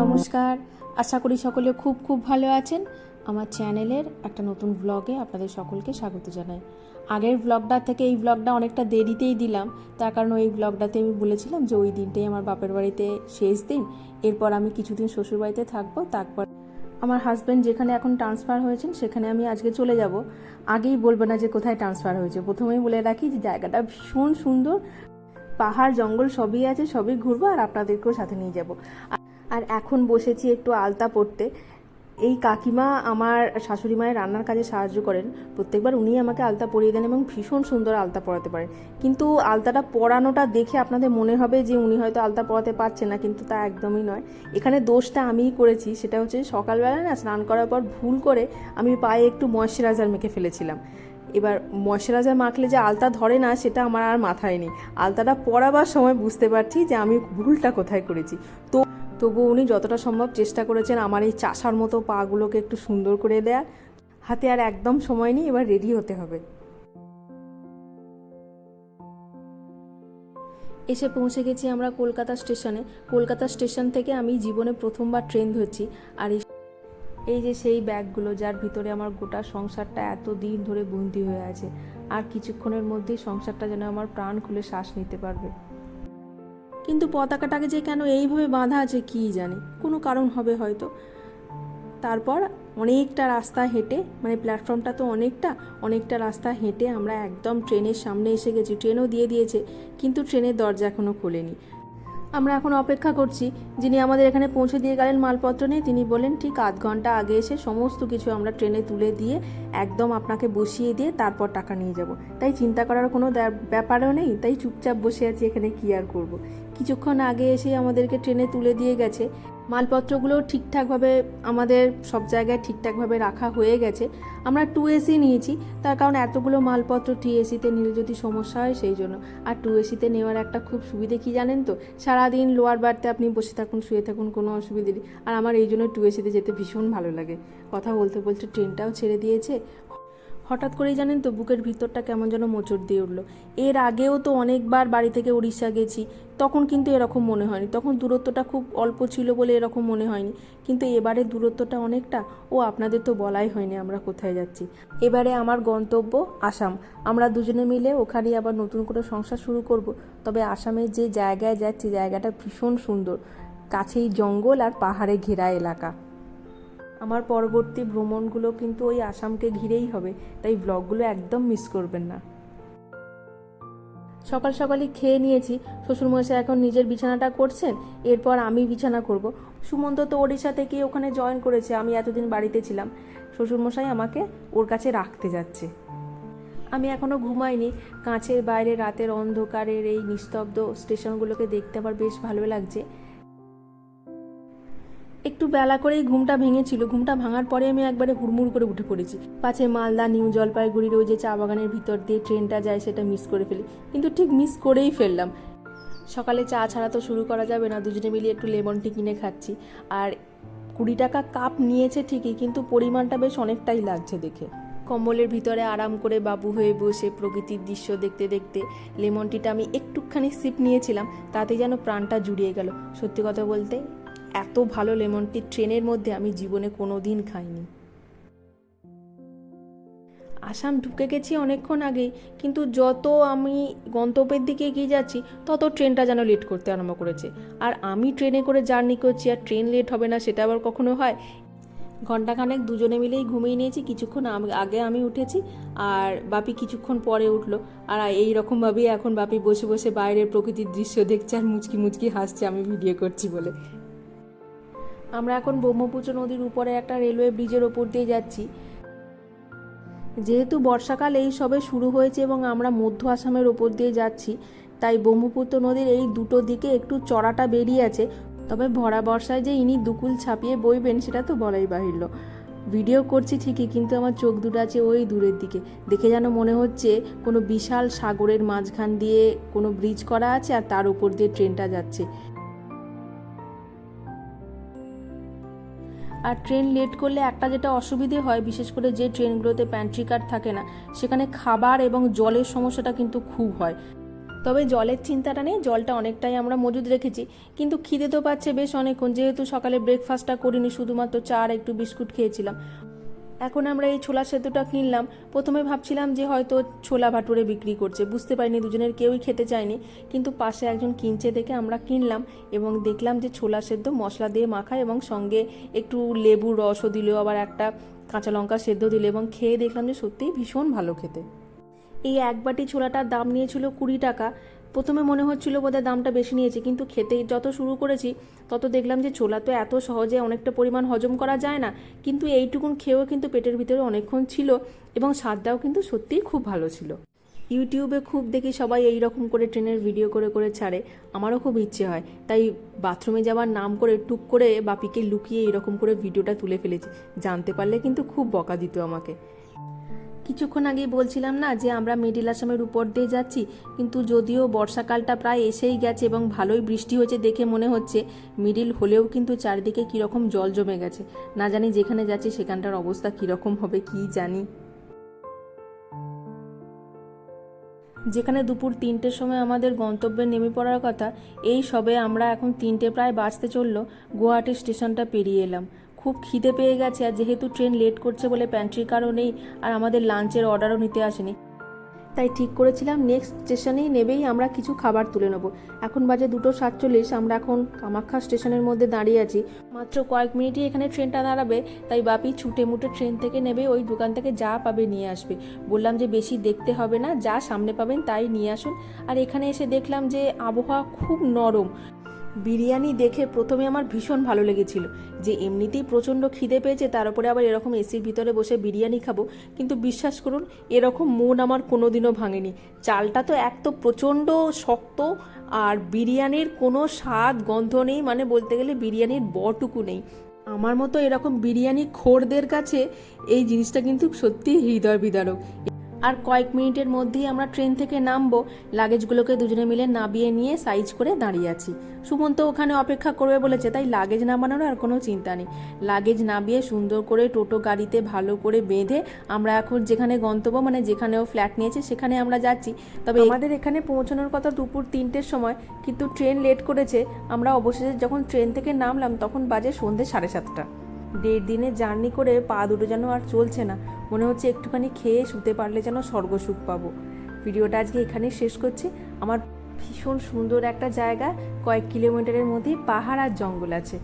নমস্কার। আশা করি সকলে খুব খুব ভালো আছেন। আমার চ্যানেলের একটা নতুন ব্লগে আপনাদের সকলকে স্বাগত জানাই। আগের ব্লগটা থেকে এই ব্লগটা অনেকটা দেরিতেই দিলাম। তার কারণ ওই ব্লগটাতে আমি বলেছিলাম যে ওই দিনটাই আমার বাপের বাড়িতে শেষ দিন। এরপর আমি কিছুদিন শ্বশুর বাড়িতে থাকব। তারপর আমার হাজব্যান্ড যেখানে এখন ট্রান্সফার হয়েছেন, সেখানে আমি আজকে চলে যাব। আগেই বলব না যে কোথায় ট্রান্সফার হয়েছে। প্রথমেই বলে রাখি যে জায়গাটা ভীষণ সুন্দর। পাহাড়, জঙ্গল সবই আছে, সবই ঘুরবো আর আপনাদেরকেও সাথে নিয়ে যাব। আর এখন বসেছি একটু আলতা পড়তে এই কাকিমা আমার শাশুড়ি মায়ের রান্নার কাজে সাহায্য করেন। প্রত্যেকবার উনি আমাকে আলতা পরিয়ে দেন এবং ভীষণ সুন্দর আলতা পরাতে পারেন কিন্তু আলতাটা পরানোটা দেখে আপনাদের মনে হবে যে উনি হয়তো আলতা পরাতে পারছেন না, কিন্তু তা একদমই নয়। এখানে দোষটা আমিই করেছি, সেটা হচ্ছে সকালবেলা না স্নান করার পর ভুল করে আমি পায়ে একটু ময়শ্চারাইজার মেখে ফেলেছিলাম। এবার ময়শ্চারাইজার মাখলে যে আলতা ধরে না, সেটা আমার আর মাথায় নেই। আলতাটা পরাবার সময় বুঝতে পারছি যে আমি ভুলটা কোথায় করেছি। তো তবুও উনি যতটা সম্ভব চেষ্টা করেছেন আমার এই চাষার মতো পাগুলোকে একটু সুন্দর করে দেয়ার। হাতে আর একদম সময় নেই, এবার রেডি হতে হবে। এসে পৌঁছে গেছি আমরা কলকাতা স্টেশনে। কলকাতা স্টেশন থেকে আমি জীবনে প্রথমবার ট্রেন ধরছি আর এই এই যে সেই ব্যাগগুলো যার ভিতরে আমার গোটা সংসারটা এত দিন ধরে বন্দি হয়ে আছে। আর কিছুক্ষণের মধ্যেই সংসারটা যেন আমার প্রাণ খুলে শ্বাস নিতে পারবে। কিন্তু পতাকাটাকে যে কেন এইভাবে বাঁধা আছে কী জানে, কোনো কারণ হবে হয়তো। তারপর অনেকটা রাস্তা হেঁটে মানে প্ল্যাটফর্মটা তো অনেকটা অনেকটা রাস্তা হেঁটে আমরা একদম ট্রেনের সামনে এসে গেছি। ট্রেনও দিয়ে দিয়েছে, কিন্তু ট্রেনের দরজা এখনও খোলেনি। আমরা এখন অপেক্ষা করছি, যিনি আমাদের এখানে পৌঁছে দিয়ে গেলেন মালপত্র নিয়ে, তিনি বলেন ঠিক আধ ঘণ্টা আগে এসে সমস্ত কিছু আমরা ট্রেনে তুলে দিয়ে একদম আপনাকে বসিয়ে দিয়ে তারপর টাকা নিয়ে যাব তাই চিন্তা করার কোনো ব্যাপারও নেই, তাই চুপচাপ বসে আছি, এখানে কী আর করব। কিছুক্ষণ আগে এসে আমাদেরকে ট্রেনে তুলে দিয়ে গেছে মালপত্রগুলো ঠিকঠাকভাবে, আমাদের সব জায়গায় ঠিকঠাকভাবে রাখা হয়ে গেছে। আমরা টু এসি নিয়েছি, তার কারণ এতগুলো মালপত্র টি এসিতে নিলে যদি সমস্যা হয় সেই জন্য। আর টু এসিতে নেওয়ার একটা খুব সুবিধে কি জানেন তো? সারাদিন লোয়ার বাড়তে আপনি বসে থাকুন, শুয়ে থাকুন, কোনো অসুবিধে নেই। আর আমার এই জন্য টু এসিতে যেতে ভীষণ ভালো লাগে। কথা বলতে বলতে ট্রেনটাও ছেড়ে দিয়েছে। হঠাৎ করেই জানেন তো বুকের ভিতরটা কেমন যেন মোচড় দিয়ে উঠল। এর আগেও তো অনেকবার বাড়ি থেকে উড়িষ্যা গেছি, তখন কিন্তু এরকম মনে হয়নি। তখন দূরত্বটা খুব অল্প ছিল বলে এরকম মনে হয়নি। কিন্তু এবারে দূরত্বটা অনেকটা, ও আপনাদের তো বলাই হয়নি আমরা কোথায় যাচ্ছি। এবারে আমার গন্তব্য আসাম। আমরা দুজনে মিলে ওখানে আবার নতুন করে সংসার শুরু করব। তবে আসামের যে জায়গায় যাচ্ছি, জায়গাটা ভীষণ সুন্দর। কাছেই জঙ্গল আর পাহাড়ে ঘেরা এলাকা। আমার পরবর্তী ভ্রমণগুলো কিন্তু ওই আসামকে ঘিরেই হবে, তাই ব্লগগুলো একদম মিস করবেন না। সকাল সকালই খেয়ে নিয়েছি, শ্বশুরমশাই এখন নিজের বিছানাটা করছেন, এরপর আমি বিছানা করব। সুমন্ত তো ওড়িশা থেকে ওখানে জয়েন করেছে, আমি এতদিন বাড়িতে ছিলাম। শ্বশুরমশাই আমাকে ওর কাছে রাখতে যাচ্ছে। আমি এখনও ঘুমাইনি, কাঁচের বাইরে রাতের অন্ধকারের এই নিস্তব্ধ স্টেশনগুলোকে দেখতে আমার বেশ ভালো লাগছে। একটু বেলা করেই ঘুমটা ভেঙেছিল। ঘুমটা ভাঙার পরে আমি একবারে হুড়মুড় করে উঠে পড়েছি। পাছে মালদা, নিউ জলপাইগুড়ির ওই যে চা বাগানের ভিতর দিয়ে ট্রেনটা যায় সেটা মিস করে ফেলি। কিন্তু ঠিক মিস করেই ফেললাম। সকালে চা ছাড়া তো শুরু করা যাবে না, দুজনে মিলিয়ে একটু লেমন টি কিনে খাচ্ছি। আর কুড়ি টাকা কাপ নিয়েছে ঠিকই, কিন্তু পরিমাণটা বেশ অনেকটাই লাগছে দেখে। কম্বলের ভিতরে আরাম করে বাবু হয়ে বসে প্রকৃতির দৃশ্য দেখতে দেখতে লেমন টিটা আমি একটুখানি সিপ নিয়েছিলাম তাতে যেন প্রাণটা জুড়িয়ে গেল। সত্যি কথা বলতে এত ভালো লেমন টি ট্রেনের মধ্যে আমি জীবনে কোনো দিন খাইনি। আসাম ঢুকে গেছি অনেকক্ষণ আগেই, কিন্তু যত আমি গন্তব্যের দিকে এগিয়ে যাচ্ছি, তত ট্রেনটা যেন লেট করতে আরম্ভ করেছে। আর আমি ট্রেনে করে জার্নি করছি, আর ট্রেন লেট হবে না, সেটা আবার কখনো হয়? ঘন্টাখানেক দুজনে মিলেই ঘুমিয়ে নিয়েছি, কিছুক্ষণ আগে আমি উঠেছি, আর বাপি কিছুক্ষণ পরে উঠল। আর এই রকমভাবেই এখন বাপি বসে বসে বাইরের প্রকৃতির দৃশ্য দেখছে, আর মুচকি মুচকি হাসছে, আমি ভিডিও করছি বলে। আমরা এখন ব্রহ্মপুত্র নদীর উপরে একটা রেলওয়ে ব্রিজের ওপর দিয়ে যাচ্ছি। যেহেতু বর্ষাকাল, এই সবে শুরু হয়েছে এবং আমরা মধ্য আসামের ওপর দিয়ে যাচ্ছি, তাই ব্রহ্মপুত্র নদীর এই দুটো দিকে একটু চড়াটা বেরিয়ে আছে। তবে ভরা বর্ষায় যে ইনি দুকুল ছাপিয়ে বইবেন, সেটা তো বলাই বাহিল্য। ভিডিও করছি ঠিকই, কিন্তু আমার চোখ দুটো আছে ওই দূরের দিকে। দেখে যেন মনে হচ্ছে কোনো বিশাল সাগরের মাঝখান দিয়ে কোনো ব্রিজ করা আছে আর তার উপর দিয়ে ট্রেনটা যাচ্ছে। আর ট্রেন লেট করলে একটা যেটা অসুবিধে হয়, বিশেষ করে যে ট্রেনগুলোতে প্যান্ট্রি কার্ড থাকে না, সেখানে খাবার এবং জলের সমস্যাটা কিন্তু খুব হয়। তবে জলের চিন্তাটা নেই, জলটা অনেকটাই আমরা মজুদ রেখেছি। কিন্তু খিদে তো পাচ্ছে বেশ অনেকক্ষণ, যেহেতু সকালে ব্রেকফাস্টটা করিনি, শুধুমাত্র চা আর একটু বিস্কুট খেয়েছিলাম। এখন আমরা এই ছোলা সেদ্ধটা কিনলাম। প্রথমে ভাবছিলাম যে হয়তো ছোলা ভাটুরে বিক্রি করছে। বুঝতে পারিনি, দুজনের কেউই খেতে চায়নি। কিন্তু পাশে একজন কিনছে দেখে আমরা কিনলাম এবং দেখলাম যে ছোলা সেদ্ধ মশলা দিয়ে মাখা এবং সঙ্গে একটু লেবুর রসও দিল, আবার একটা কাঁচা লঙ্কা সেদ্ধ দিল এবং খেয়ে দেখলাম যে সত্যিই ভীষণ ভালো খেতে। এই এক বাটি ছোলাটার দাম নিয়েছিল কুড়ি টাকা। প্রথমে মনে হচ্ছিল বোধহয় দামটা বেশি নিয়েছে, কিন্তু খেতে যত শুরু করেছি, তত দেখলাম যে ছোলা তো এত সহজে অনেকটা পরিমাণ হজম করা যায় না। কিন্তু এইটুকুন খেয়েও কিন্তু পেটের ভিতরে অনেকক্ষণ ছিল এবং স্বাদটাও কিন্তু সত্যিই খুব ভালো ছিল। ইউটিউবে খুব দেখি সবাই এই রকম করে ট্রেনের ভিডিও করে করে ছাড়ে। আমারও খুব ইচ্ছে হয়। তাই বাথরুমে যাওয়ার নাম করে, টুক করে বাপিকে লুকিয়ে এরকম করে ভিডিওটা তুলে ফেলেছি। জানতে পারলে কিন্তু খুব বকা দিত আমাকে। কিছুক্ষণ আগেই বলছিলাম না যে আমরা মিডিল আসামের উপর দিয়ে যাচ্ছি, কিন্তু যদিও বর্ষাকালটা প্রায় এসেই গেছে এবং ভালোই বৃষ্টি হয়েছে দেখে মনে হচ্ছে, মিডিল হলেও কিন্তু চারিদিকে কীরকম জল জমে গেছে। না জানি যেখানে যাচ্ছি, সেখানটার অবস্থা কীরকম হবে কি জানি। যেখানে দুপুর তিনটের সময় আমাদের গন্তব্যে নেমে পড়ার কথা, এই সবে আমরা এখন তিনটে প্রায় বাঁচতে চলল, গুয়াহাটি স্টেশনটা পেরিয়ে এলাম। খুব খিদে পেয়ে গেছে আর যেহেতু ট্রেন লেট করছে বলে প্যান্ট্রির কারণেই আর আমাদের লাঞ্চের অর্ডারও নিতে আসেনি। তাই ঠিক করেছিলাম, নেক্সট স্টেশনেই নেবেই আমরা কিছু খাবার তুলে নেব। এখন বাজে দুটো সাতচল্লিশ, আমরা এখন কামাখ্যা স্টেশনের মধ্যে দাঁড়িয়ে আছি। মাত্র কয়েক মিনিটই এখানে ট্রেনটা দাঁড়াবে তাই বাপি ছুটে মুটে ট্রেন থেকে নেবে, ওই দোকান থেকে যা পাবে নিয়ে আসবে। বললাম যে বেশি দেখতে হবে না, যা সামনে পাবেন তাই নিয়ে আসুন। আর এখানে এসে দেখলাম যে আবহাওয়া খুব নরম। বিরিয়ানি দেখে প্রথমে আমার ভীষণ ভালো লেগেছিল, যে এমনিতেই প্রচণ্ড খিদে পেয়েছে, তার উপরে আবার এরকম এসির ভিতরে বসে বিরিয়ানি খাব। কিন্তু বিশ্বাস করুন, এরকম মন আমার কোনোদিনও ভাঙেনি। চালটা তো এক তো প্রচণ্ড শক্ত, আর বিরিয়ানির কোনো স্বাদ, গন্ধ নেই মানে বলতে গেলে বিরিয়ানির বটুকু নেই। আমার মতো এরকম বিরিয়ানি খোরদের কাছে এই জিনিসটা কিন্তু সত্যিই হৃদয় বিদারক আর কয়েক মিনিটের মধ্যেই আমরা ট্রেন থেকে নামবো। লাগেজগুলোকে দুজনে মিলে নামিয়ে নিয়ে সাইজ করে দাঁড়িয়ে আছি। সুমন্ত ওখানে অপেক্ষা করবে বলেছে, তাই লাগেজ নামানোর আর কোনো চিন্তা নেই। লাগেজ নামিয়ে সুন্দর করে টোটো গাড়িতে ভালো করে বেঁধে আমরা এখন যেখানে গন্তব্য মানে যেখানে ও ফ্ল্যাট নিয়েছে, সেখানে আমরা যাচ্ছি। তবে আমাদের এখানে পৌঁছানোর কথা দুপুর তিনটের সময়, কিন্তু ট্রেন লেট করেছে। আমরা অবশেষে যখন ট্রেন থেকে নামলাম, তখন বাজে সন্ধে সাড়ে সাতটা। দেড় দিনে জার্নি করে পা দুটো যেন আর চলছে না। মনে হচ্ছে একটুখানি খেয়ে শুতে পারলে যেন স্বর্গসুখ পাবো। ভিডিওটা আজকে এখানেই শেষ করছি। আমার ভীষণ সুন্দর একটা জায়গা, কয়েক কিলোমিটারের মধ্যেই পাহাড় আর জঙ্গল আছে।